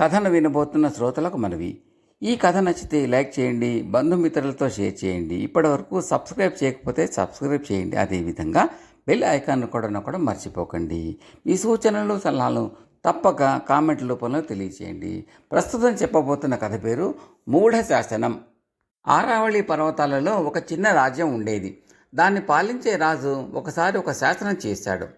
కథను వినబోతున్న శ్రోతలకు మనవి. ఈ కథ నచ్చితే లైక్ చేయండి బంధుమిత్రులతో షేర్ చేయండి. ఇప్పటివరకు సబ్స్క్రైబ్ చేయకపోతే సబ్స్క్రైబ్ చేయండి. అదేవిధంగా బెల్ ఐకాన్ కూడా నొక్కడం మర్చిపోకండి. మీ సూచనలు సలహాలు తప్పక కామెంట్ రూపంలో తెలియచేయండి. ప్రస్తుతం చెప్పబోతున్న కథ పేరు మూఢ శాసనం ఆరావళి పర్వతాలలో ఒక చిన్న రాజ్యం ఉండేది. దాన్ని పాలించే రాజు ఒకసారి ఒక శాసనం చేశాడు.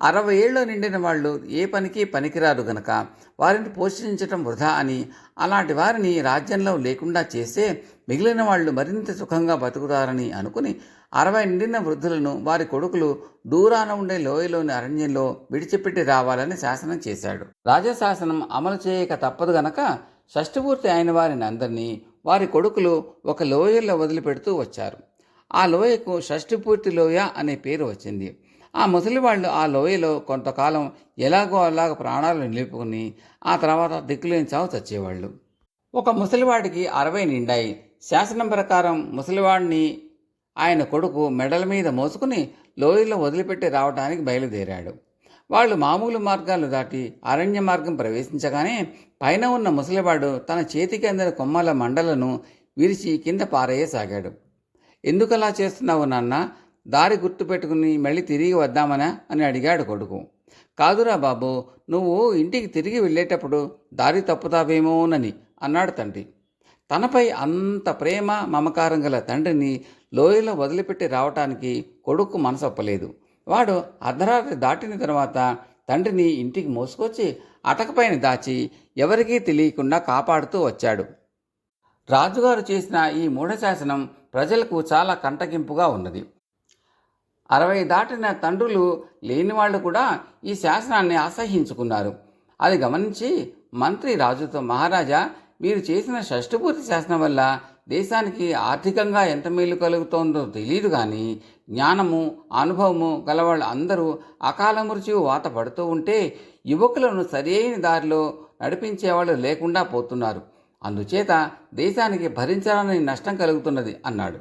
అరవై ఏళ్ళు నిండిన వాళ్ళు ఏ పనికి పనికిరారు గనక. వారిని పోషించటం వృధా అని అలాంటి వారిని రాజ్యంలో లేకుండా చేస్తే మిగిలిన వాళ్ళు మరింత సుఖంగా బతుకుతారని అనుకుని అరవై నిండిన వృద్ధులను వారి కొడుకులు దూరాన ఉండే లోయలోని అరణ్యంలో విడిచిపెట్టి రావాలని శాసనం చేశాడు. రాజశాసనం అమలు చేయక తప్పదు గనక షష్ఠపూర్తి అయిన వారిని అందరినీ వారి కొడుకులు ఒక లోయలో వదిలిపెడుతూ వచ్చారు. ఆ లోయకు షష్ఠపూర్తి లోయ అనే పేరు వచ్చింది. ఆ ముసలివాళ్ళు ఆ లోయలో కొంతకాలం ఎలాగో అలాగ ప్రాణాలు నిలుపుకుని ఆ తర్వాత దిక్కులేని చావు చచ్చేవాళ్ళు. ఒక ముసలివాడికి అరవై నిండాయి. శాసనం ప్రకారం ముసలివాడిని ఆయన కొడుకు మెడల మీద మోసుకుని లోయలో వదిలిపెట్టి రావడానికి బయలుదేరాడు. వాళ్ళు మామూలు మార్గాలు దాటి అరణ్య మార్గం ప్రవేశించగానే పైన ఉన్న ముసలివాడు తన చేతికి అందిన కొమ్మల మండలను విరిచి కింద పారేయసాగాడు. ఎందుకలా చేస్తున్నావు నాన్న? దారి గుర్తు పెట్టుకుని మళ్ళీ తిరిగి వద్దామనా అని అడిగాడు కొడుకు. కాదురా బాబు నువ్వు ఇంటికి తిరిగి వెళ్ళేటప్పుడు దారి తప్పుతావేమోనని అన్నాడు తండ్రి. తనపై అంత ప్రేమ మమకారం గల తండ్రిని లోయలో వదిలిపెట్టి రావటానికి కొడుకు మనసొప్పలేదు వాడు అర్ధరాత్రి దాటిన తర్వాత తండ్రిని ఇంటికి మోసుకొచ్చి అటకపైన దాచి ఎవరికీ తెలియకుండా కాపాడుతూ వచ్చాడు. రాజుగారు చేసిన ఈ మూఢశాసనం ప్రజలకు చాలా కంటగింపుగా ఉన్నది. అరవై దాటిన తండ్రులు లేని వాళ్ళు కూడా ఈ శాసనాన్ని అసహించుకున్నారు. అది గమనించి మంత్రి రాజుతో మహారాజా మీరు చేసిన షష్ఠపూర్తి శాసనం వల్ల దేశానికి ఆర్థికంగా ఎంత మేలు కలుగుతోందో తెలియదు కానీ జ్ఞానము అనుభవము గలవాళ్ళు అందరూ అకాల వాత పడుతూ ఉంటే యువకులను సరియైన దారిలో నడిపించేవాళ్ళు లేకుండా పోతున్నారు. అందుచేత దేశానికి భరించాలని నష్టం కలుగుతున్నది అన్నాడు.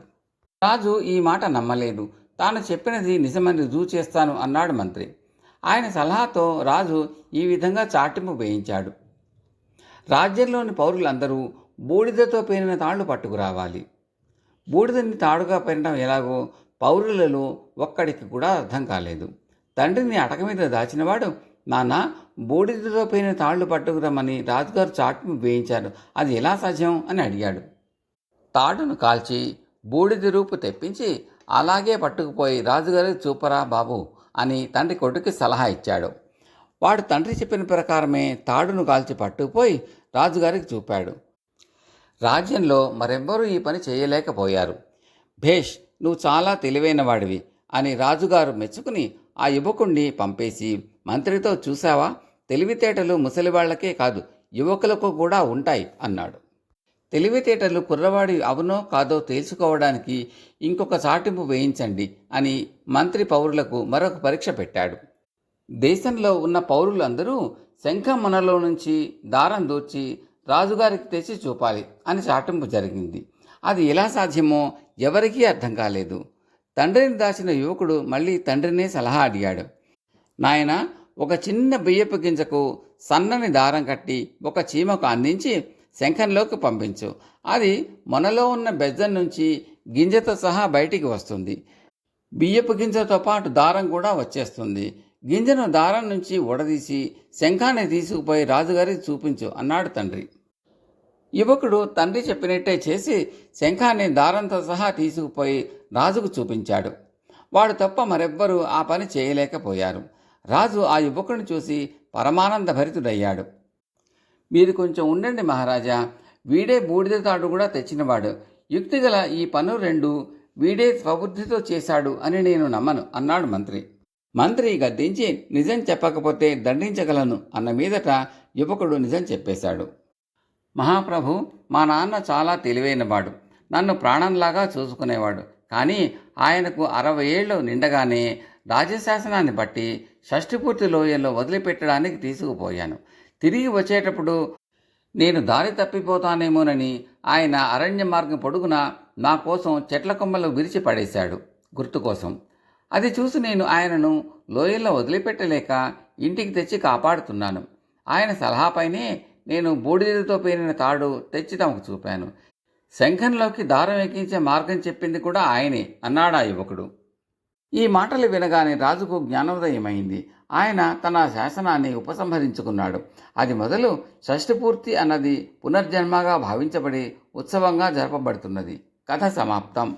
రాజు ఈ మాట నమ్మలేదు. తాను చెప్పినది నిజమని రుజువు చేస్తాను అన్నాడు మంత్రి. ఆయన సలహాతో రాజు ఈ విధంగా చాటింపు వేయించాడు. రాజ్యంలోని పౌరులందరూ బూడిదతో పేరిన తాళ్ళు పట్టుకురావాలి. బూడిదని తాడుగా పెరగడం ఎలాగో పౌరులలో ఒక్కడికి కూడా అర్థం కాలేదు. తండ్రిని అటక మీద దాచినవాడు నాన్న బూడిదతో పోయిన తాళ్ళు పట్టుకురమ్మని రాజుగారు చాటును వేయించారు. అది ఎలా సాధ్యం? అని అడిగాడు. తాడును కాల్చి బూడిద రూపు తెప్పించి అలాగే పట్టుకుపోయి రాజుగారి చూపరా బాబు అని తండ్రి కొడుకు సలహా ఇచ్చాడు. వాడు తండ్రి చెప్పిన ప్రకారమే తాడును కాల్చి పట్టుకుపోయి రాజుగారికి చూపాడు. రాజ్యంలో మరెవ్వరూ ఈ పని చేయలేకపోయారు. భేష్ నువ్వు చాలా తెలివైన వాడివి అని రాజుగారు మెచ్చుకుని ఆ యువకుణ్ణి పంపేసి మంత్రితో చూసావా తెలివితేటలు ముసలివాళ్ళకే కాదు యువకులకు కూడా ఉంటాయి అన్నాడు. తెలివితేటలు కుర్రవాడి అవునో కాదో తేల్చుకోవడానికి ఇంకొక చాటింపు వేయించండి అని మంత్రి పౌరులకు మరొక పరీక్ష పెట్టాడు. దేశంలో ఉన్న పౌరులందరూ శంఖమనలో నుంచి దారం దూర్చి రాజుగారికి తెచ్చి చూపాలి అని చాటింపు జరిగింది. అది ఎలా సాధ్యమో ఎవరికీ అర్థం కాలేదు. తండ్రిని దాచిన యువకుడు మళ్ళీ తండ్రినే సలహా అడిగాడు. నాయన ఒక చిన్న బియ్యపు గింజకు సన్నని దారం కట్టి ఒక చీమకు అందించి శంఖంలోకి పంపించు. అది మనలో ఉన్న బెజ్జం నుంచి గింజతో సహా బయటికి వస్తుంది. బియ్యపు గింజతో పాటు దారం కూడా వచ్చేస్తుంది. గింజను దారం నుంచి ఉడదీసి శంఖాన్ని తీసుకుపోయి రాజుగారికి చూపించు అన్నాడు తండ్రి. యువకుడు తండ్రి చెప్పినట్టే చేసి శంఖాన్ని దారంతో సహా తీసుకుపోయి రాజుకు చూపించాడు. వాడు తప్ప మరెవ్వరూ ఆ పని చేయలేకపోయారు. రాజు ఆ యువకుడిని చూసి పరమానంద భరితుడయ్యాడు మీరు కొంచెం ఉండండి మహారాజా. వీడే బూడిద తాడు కూడా తెచ్చినవాడు. యుక్తిగల ఈ పను రెండు వీడే స్వబుద్ధితో చేశాడు అని నేను నమ్మను అన్నాడు మంత్రి. మంత్రి గద్దించి నిజం చెప్పకపోతే దండించగలను అన్న మీదట యువకుడు నిజం చెప్పేశాడు. మహాప్రభు మా నాన్న చాలా తెలివైనవాడు. నన్ను ప్రాణంలాగా చూసుకునేవాడు. కానీ ఆయనకు అరవై ఏళ్ళు నిండగానే రాజశాసనాన్ని బట్టి షష్ఠిపూర్తి లోయల్లో వదిలిపెట్టడానికి తీసుకుపోయాను. తిరిగి వచ్చేటప్పుడు నేను దారి తప్పిపోతానేమోనని ఆయన అరణ్య మార్గం పొడుగున నా కోసం చెట్ల కొమ్మలు విరిచి పడేశాడు గుర్తు కోసం. అది చూసి నేను ఆయనను లోయల్లో వదిలిపెట్టలేక ఇంటికి తెచ్చి కాపాడుతున్నాను. ఆయన సలహాపైనే నేను బూడిదతో పేరిన తాడు తెచ్చి తమకు చూపాను. శంఖంలోకి దారం ఎక్కించే మార్గం చెప్పింది కూడా ఆయనే అన్నాడా యువకుడు. ఈ మాటలు వినగానే రాజుకు జ్ఞానోదయమైంది. ఆయన తన శాసనాన్ని ఉపసంహరించుకున్నాడు. అది మొదలు షష్ఠపూర్తి అన్నది పునర్జన్మగా భావించబడి ఉత్సవంగా జరపబడుతున్నది. కథ సమాప్తం.